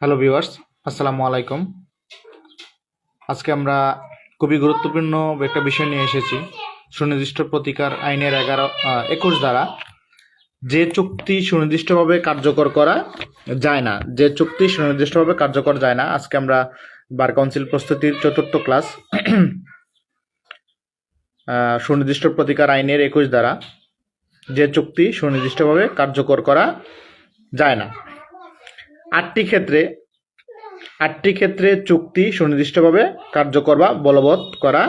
Hello viewers, আসসালামু আলাইকুম। আজকে আমরা খুবই গুরুত্বপূর্ণ একটা বিষয় নিয়ে এসেছি, সুনির্দিষ্ট প্রতিকার আইনের এগারো একুশ দ্বারা। যে চুক্তি সুনির্দিষ্টভাবে কার্যকর করা যায় না, যে চুক্তি সুনির্দিষ্টভাবে কার্যকর যায় না, আজকে আমরা বার কাউন্সিল প্রস্তুতির চতুর্থ ক্লাস সুনির্দিষ্ট প্রতিকার আইনের একুশ দ্বারা যে চুক্তি সুনির্দিষ্টভাবে কার্যকর করা যায় না। আটটি ক্ষেত্রে আটটি ক্ষেত্রে চুক্তি সুনির্দিষ্টভাবে কার্যকর বা বলবৎ করা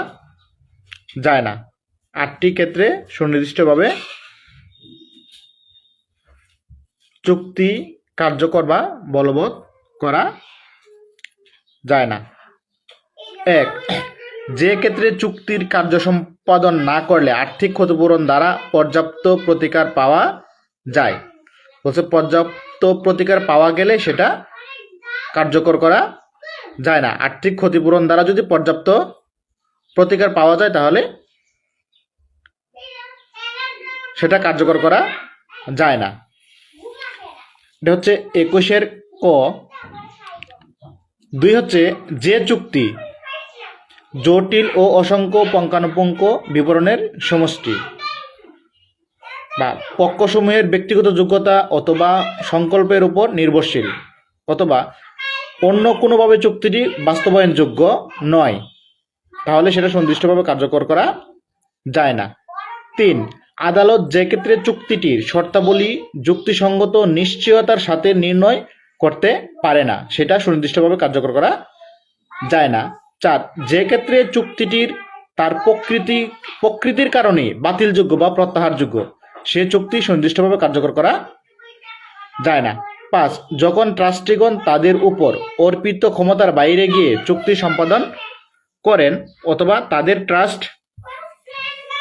যায় না। আটটি ক্ষেত্রে সুনির্দিষ্টভাবে চুক্তি কার্যকর বা বলবৎ করা যায় না। এক, যে ক্ষেত্রে চুক্তির কার্য সম্পাদন না করলে আর্থিক ক্ষতিপূরণ দ্বারা পর্যাপ্ত প্রতিকার পাওয়া যায়। বলছে, পর্যাপ্ত প্রতিকার পাওয়া গেলে সেটা কার্যকর করা যায় না। আর্থিক ক্ষতিপূরণ দ্বারা যদি পর্যাপ্ত প্রতিকার পাওয়া যায়, তাহলে সেটা কার্যকর করা যায় না। এটা হচ্ছে একুশের ক। দুই হচ্ছে, যে চুক্তি জটিল ও অসংখ্য পঙ্কানুপঙ্ক বিবরণের সমষ্টি। বা পক্ষসমূহের ব্যক্তিগত যোগ্যতা অথবা সংকল্পের উপর নির্ভরশীল, অথবা অন্য কোনোভাবে চুক্তিটি বাস্তবায়নযোগ্য নয়। তাহলে সেটা সুনির্দিষ্টভাবে কার্যকর করা যায় না। তিন, আদালত যে ক্ষেত্রে চুক্তিটির শর্তাবলী যুক্তিসঙ্গত নিশ্চয়তার সাথে নির্ণয় করতে পারে না, সেটা সুনির্দিষ্টভাবে কার্যকর করা যায় না। চার, যে ক্ষেত্রে চুক্তিটির তার প্রকৃতি, প্রকৃতির কারণে বাতিলযোগ্য বা প্রত্যাহারযোগ্য সে চুক্তি সুনির্দিষ্টভাবে কার্যকর করা যায় না। পাঁচ, যখন ট্রাস্টিগণ তাদের উপর অর্পিত ক্ষমতার বাইরে গিয়ে চুক্তি সম্পাদন করেন অথবা তাদের ট্রাস্ট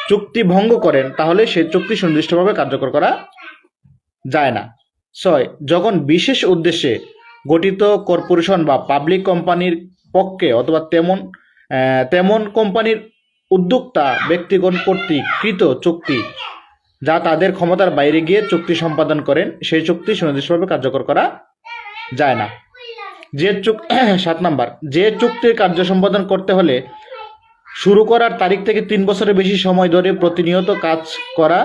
চুক্তি ভঙ্গ করেন, তাহলে সে চুক্তি সুনির্দিষ্টভাবে কার্যকর করা যায় না। ছয়, যখন বিশেষ উদ্দেশ্যে গঠিত কর্পোরেশন বা পাবলিক কোম্পানির পক্ষে অথবা তেমন তেমন কোম্পানির উদ্যোক্তা ব্যক্তিগণ কর্তৃক কৃত চুক্তি যা তাদের ক্ষমতার বাইরে গিয়ে চুক্তি সম্পাদন করেন, সেই চুক্তি সুনির্দিষ্টভাবে কার্যকর করা যায় না। যে চুক সাত নাম্বার, যে চুক্তির কার্য সম্পাদন করতে হলে শুরু করার তারিখ থেকে তিন বছরের বেশি সময় ধরে প্রতিনিয়ত কাজ করা,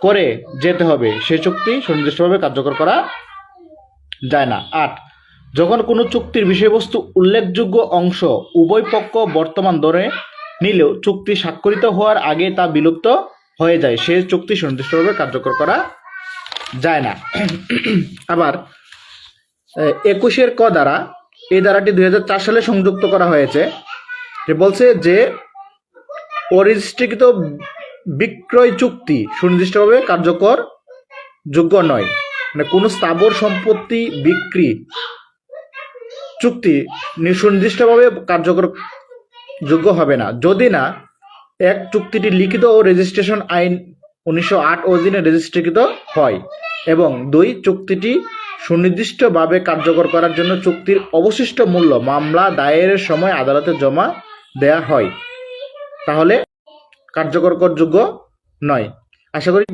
করে যেতে হবে। সেই চুক্তি সুনির্দিষ্টভাবে কার্যকর করা যায় না। আট, যখন কোনো চুক্তির বিষয়বস্তু উল্লেখযোগ্য অংশ উভয় পক্ষ বর্তমান ধরে নিলেও চুক্তি স্বাক্ষরিত হওয়ার আগে তা বিলুপ্ত হয়ে যায় সে চুক্তি সুনির্দিষ্টভাবে কার্যকর করা যায় না। আবার একুশের ক দ্বারা এই ধারাটি দুই হাজার চার সালে সংযুক্ত করা হয়েছে, যে বলছে যে অরেজিস্ট্রিকৃত বিক্রয় চুক্তি সুনির্দিষ্টভাবে কার্যকর যোগ্য নয়। মানে কোনো স্থাবর সম্পত্তি বিক্রি চুক্তি সুনির্দিষ্টভাবে কার্যকর যোগ্য হবে না। যদি না এক চুক্তিটি লিখিত ও রেজিস্ট্রেশন আইন উনিশশো আট অধীনে রেজিস্ট্রিকৃত হয় এবং দুই, চুক্তিটি সুনির্দিষ্টভাবে কার্যকর করার জন্য চুক্তির অবশিষ্ট মূল্য মামলা দায়েরের সময় আদালতে জমা দেয়া হয়। তাহলে কার্যকর করযোগ্য নয়। আশা করি